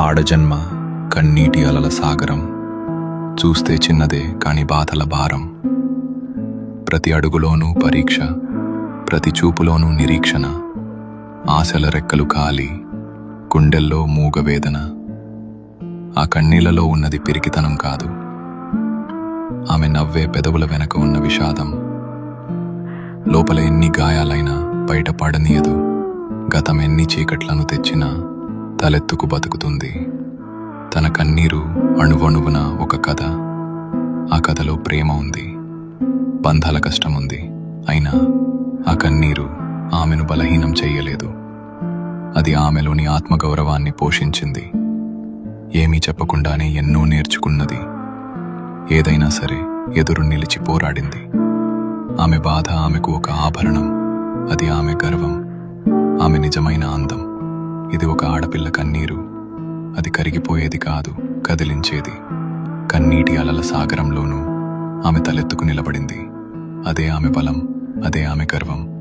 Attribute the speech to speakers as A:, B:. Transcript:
A: ఆడజన్మ కన్నీటి అలల సాగరం చూస్తే చిన్నదే కాని బాధల భారం. ప్రతి అడుగులోనూ పరీక్ష ప్రతి చూపులోనూ నిరీక్షణ ఆశల రెక్కలు కాలి గుండెల్లో మూగవేదన ఆ కన్నీళ్ళలో ఉన్నది పిరికితనం కాదు. ఆమె నవ్వే పెదవుల వెనక ఉన్న విషాదం. లోపల ఎన్ని గాయాలైనా బయట పడనీయదు. గతం ఎన్ని చీకట్లను తెచ్చినా తలెత్తుకు బతుకుతుంది. తన కన్నీరు అణువణువున ఒక కథ. ఆ కథలో ప్రేమ ఉంది. బంధాల కష్టం ఉంది. అయినా ఆ కన్నీరు ఆమెను బలహీనం చేయలేదు. అది ఆమెలోని ఆత్మగౌరవాన్ని పోషించింది. ఏమీ చెప్పకుండానే ఎన్నో నేర్చుకున్నది. ఏదైనా సరే ఎదురు నిలిచి పోరాడింది. ఆమె బాధ ఆమెకు ఒక ఆభరణం. అది ఆమె గర్వం. ఆమె నిజమైన అందం. ఇది ఒక ఆడపిల్ల కన్నీరు. అది కరిగిపోయేది కాదు కదిలించేది. కన్నీటి అలల సాగరంలోనూ ఆమె తలెత్తుకు నిలబడింది. అదే ఆమె బలం అదే ఆమె గర్వం.